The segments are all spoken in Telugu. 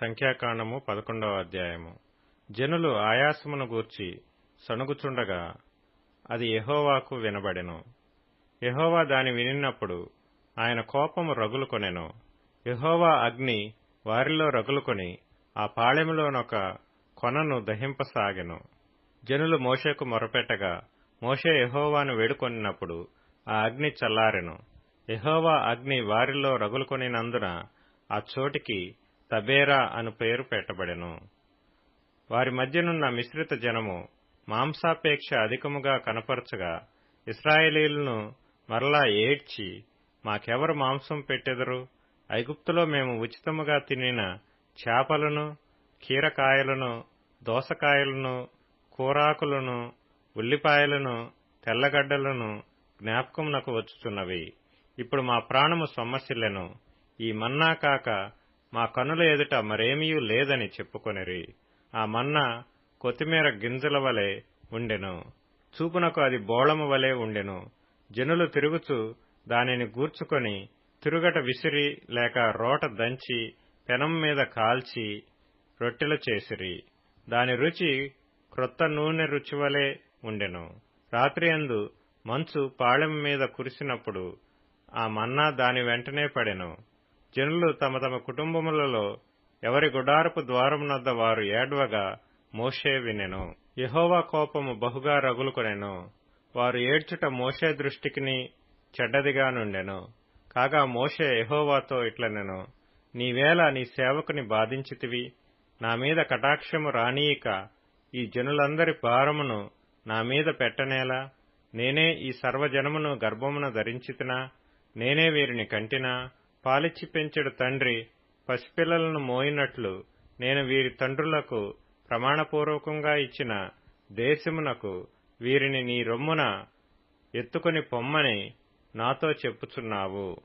సంఖ్యాకాండము పదకొండవ అధ్యాయము. జనులు ఆయాసమును గూర్చి సణుగుచుండగా అది ఎహోవాకు వినబడెను. ఎహోవా దాని వినినప్పుడు ఆయన కోపము రగులుకొనెను. ఎహోవా అగ్ని వారిలో రగులుకొని ఆ పాళెములోనొక కొనను దహింపసాగెను. జనులు మోషేకు మొరపెట్టగా మోషే ఎహోవాను వేడుకొనినప్పుడు ఆ అగ్ని చల్లారెను. ఎహోవా అగ్ని వారిలో రగులుకొనినందున ఆ చోటికి తబేరా అను పేరు పెట్టబడెను. వారి మధ్యనున్న మిశ్రిత జనము మాంసాపేక్ష అధికముగా కనపరచగా ఇస్రాయేలీలను మరలా ఏడ్చి మాకెవరు మాంసం పెట్టెదరు? ఐగుప్తులో మేము ఉచితముగా తినిన చేపలను కీరకాయలను దోసకాయలను కూరాకులను ఉల్లిపాయలను తెల్లగడ్డలను జ్ఞాపకమునకు వచ్చుచున్నవి. ఇప్పుడు మా ప్రాణము సొమ్మసిల్లెను. ఈ మన్నా కాక మా కనుల ఎదుట మరేమీయూ లేదని చెప్పుకొనిరి. ఆ మన్నా కొత్తిమీర గింజల వలె ఉండెను. చూపునకు అది బోళము వలె ఉండెను. జనులు తిరుగుచు దానిని గూర్చుకొని తిరుగట విసిరి లేక రోట దంచి పెనం మీద కాల్చి రొట్టెలు చేసిరి. దాని రుచి క్రొత్త నూనె రుచివలే ఉండెను. రాత్రి అందు మంచు పాళెం మీద కురిసినప్పుడు ఆ మన్నా దాని వెంటనే పడెను. జనులు తమ తమ కుటుంబములలో ఎవరి గుడారపు ద్వారమునద్ద వారు ఏడ్వగా మోషే వినెను. యహోవా కోపము బహుగా రగులుకొనెను. వారు ఏడ్చుట మోషే దృష్టికిని చెడ్డదిగా నుండెను. కాగా మోషే యహోవాతో ఇట్లనెను. నీవేళ నీ సేవకుని బాధించితివి. నా మీద కటాక్షము రానీయక. ఈ జనులందరి భారమును నా మీద పెట్టనేలా. నేనే ఈ సర్వజనమును గర్భమున ధరించితినా. నేనే వీరిని కంటినా. పాలిచ్చి పెంచెడు తండ్రి పసిపిల్లలను మోయినట్లు నేను వీరి తండ్రులకు ప్రమాణపూర్వకంగా ఇచ్చిన దేశమునకు వీరిని నీ రొమ్మున ఎత్తుకుని పొమ్మని నాతో చెప్పుచున్నావు.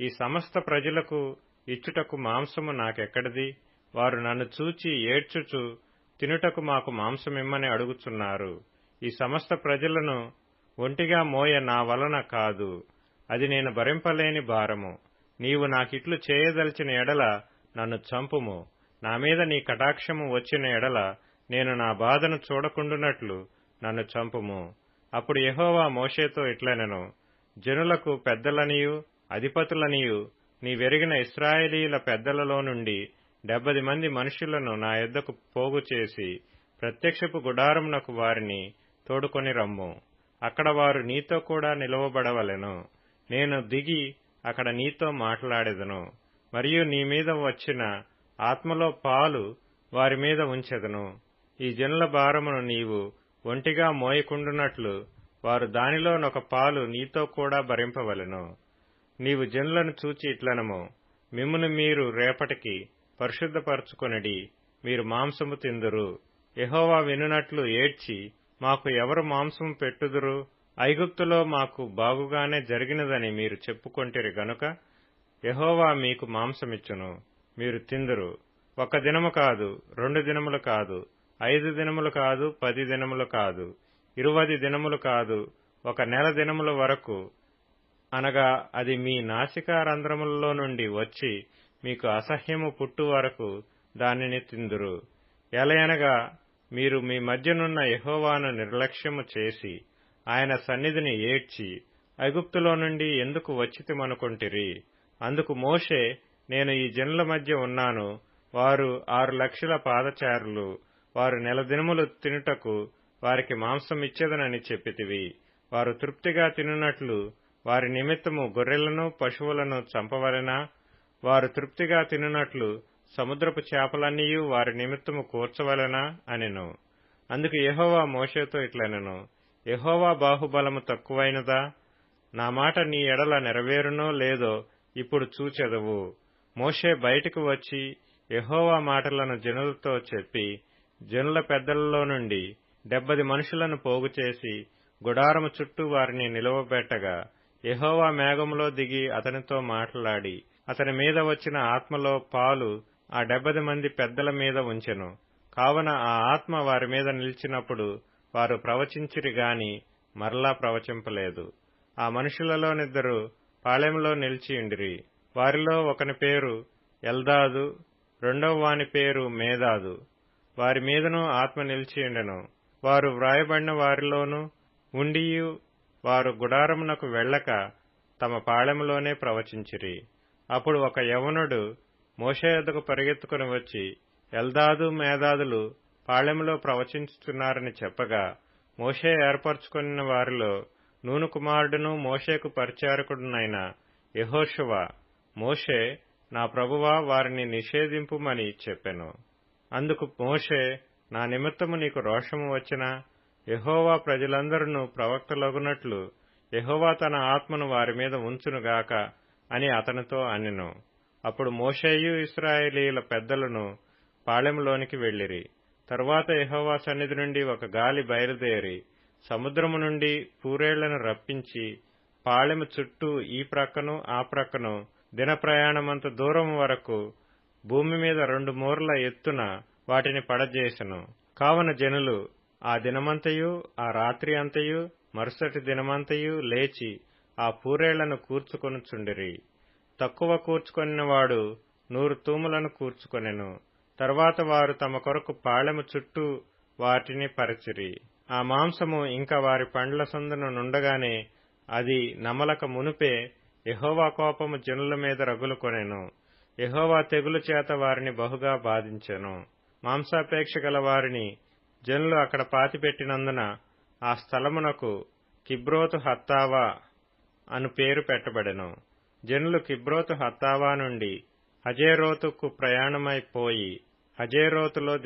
ఈ సమస్త ప్రజలకు ఇచ్చుటకు మాంసము నాకెక్కడిది? వారు నన్ను చూచి ఏడ్చుచు తినుటకు మాకు మాంసమిమ్మని అడుగుచున్నారు. ఈ సమస్త ప్రజలను ఒంటిగా మోయ నా వలన కాదు. అది నేను భరింపలేని భారము. నీవు నాకిట్లు చేయదలిచిన ఎడల నన్ను చంపుము. నా మీద నీ కటాక్షము వచ్చిన ఎడల నేను నా బాధను చూడకుండునట్లు నన్ను చంపుము. అప్పుడు యహోవా మోషేతో ఇట్లనెను జనులకు పెద్దలనియు అధిపతులనియు నీ వెరిగిన ఇస్రాయేలీల పెద్దలలో నుండి డెబ్బది మంది మనుషులను నా యొద్దకు పోగు చేసి ప్రత్యక్షపు గుడారమునకు వారిని తోడుకొని రమ్ము. అక్కడ వారు నీతో కూడా నిలవబడవలెను. నేను దిగి అక్కడ నీతో మాట్లాడెదను. మరియు నీ మీద వచ్చిన ఆత్మలో పాలు వారి మీద ఉంచెదను. ఈ జనుల భారమును నీవు ఒంటిగా మోయకుండునట్లు వారు దానిలోనొక పాలు నీతో కూడా భరింపవలెను. నీవు జనులను చూచి ఇట్లనము. మిమ్మును మీరు రేపటికి పరిశుద్ధపరచుకొనిడి మీరు మాంసము తిందురు. ఎహోవా వినునట్లు ఏడ్చి మాకు ఎవరు మాంసము పెట్టుదురు? ఐగుప్తులో మాకు బాగుగానే జరిగినదని మీరు చెప్పుకొంటిరి గనుక యహోవా మీకు మాంసమిచ్చును. మీరు తిందురు. ఒక దినము కాదు రెండు దినములు కాదు ఐదు దినములు కాదు పది దినములు కాదు ఇరువది దినములు కాదు ఒక నెల దినముల వరకు. అనగా అది మీ నాసికారంధ్రములలో నుండి వచ్చి మీకు అసహ్యము పుట్టు వరకు దానిని తిందురు. ఎలయనగా మీరు మీ మధ్యనున్న యహోవాను నిర్లక్ష్యము చేసి ఆయన సన్నిధిని ఏడ్చి ఐగుప్తులో నుండి ఎందుకు వచ్చితిమనుకొంటిరి? అందుకు మోషే నేను ఈ జనుల మధ్య ఉన్నాను. వారు ఆరు లక్షల పాదచారులు. వారు నెల దినములు తినుటకు వారికి మాంసం ఇచ్చేదనని చెప్పితివి. వారు తృప్తిగా తినున్నట్లు వారి నిమిత్తము గొర్రెలను పశువులను చంపవలెనా? వారు తృప్తిగా తినున్నట్లు సముద్రపు చేపలన్నీయూ వారి నిమిత్తము కూర్చవలెనా? అనెను. అందుకు యహోవా మోషేతో ఇట్లనెను. యహోవా బాహుబలము తక్కువైనదా? నా మాట నీ ఎడల నెరవేరునో లేదో ఇప్పుడు చూచెదవు. మోషే బయటకు వచ్చి యహోవా మాటలను జనులతో చెప్పి జనుల పెద్దలలో నుండి డెబ్బది మనుషులను పోగు చేసి గుడారము చుట్టూ వారిని నిలవబెట్టగా యహోవా మేఘములో దిగి అతనితో మాట్లాడి అతని మీద వచ్చిన ఆత్మలో పాలు ఆ డెబ్బది మంది పెద్దల మీద ఉంచెను. కావున ఆ ఆత్మ వారి మీద నిలిచినప్పుడు వారు ప్రవచించిరి గాని మరలా ప్రవచింపలేదు. ఆ మనుషులలోనిద్దరు పాళెంలో నిలిచియుండిరి వారిలో ఒకని పేరు ఎల్దాదు రెండవ వాని పేరు మేధాదు వారి మీదను ఆత్మ నిలిచియుండెను వారు వ్రాయబడిన వారిలోనూ ఉండియు వారు గుడారమునకు వెళ్ళక తమ పాళెములోనే ప్రవచించిరి. అప్పుడు ఒక యవనుడు మోషే యొద్దకు పరిగెత్తుకుని వచ్చి ఎల్దాదు మేధాదులు పాళెంలో ప్రవచించుతున్నారని చెప్పగా మోషే ఏర్పరచుకున్న వారిలో నూను కుమారుడును మోషేకు పరిచారకుడునైన యహోషువ మోషే నా ప్రభువా వారిని నిషేధింపుమని చెప్పెను. అందుకు మోషే నా నిమిత్తము నీకు రోషము వచ్చినా యహోవా ప్రజలందరూ ప్రవక్తలగునట్లు యహోవా తన ఆత్మను వారి మీద ఉంచునుగాక అని అతనితో అనెను అప్పుడు మోషేయు ఇస్రాయేలీల పెద్దలను పాళెంలోనికి వెళ్ళిరి తరువాత యహోవా సన్నిధి నుండి ఒక గాలి బయలుదేరి సముద్రము నుండి పూరేళ్ళను రప్పించి పాళెము చుట్టూ ఈ ప్రక్కను ఆ ప్రక్కను దిన ప్రయాణమంత దూరం వరకు భూమి మీద రెండు మూరల ఎత్తున వాటిని పడజేసెను. కావున జనులు ఆ దినమంతయు ఆ రాత్రి అంతయు మరుసటి దినమంతయు లేచి ఆ పూరేళ్ళను కూర్చుకొనుచుండిరి. తక్కువ కూర్చుకొనినవాడు నూరు తూములను కూర్చుకొనెను. తర్వాత వారు తమ కొరకు పాళెము చుట్టూ వాటిని పరిచిరి. ఆ మాంసము ఇంకా వారి పండ్ల సందున నుండగానే అది నమలక మునుపే ఎహోవా కోపము జనుల మీద రగులుకొనెను ఎహోవా తెగులు చేత వారిని బహుగా బాధించెను. మాంసాపేక్ష గల వారిని జనులు అక్కడ పాతిపెట్టినందున ఆ స్థలమునకు కిబ్రోతు హత్తావా అను పేరు పెట్టబడెను. జనులు కిబ్రోతు హత్తావా నుండి హజేరోతుకు ప్రయాణమైపోయి Ayer otro lo.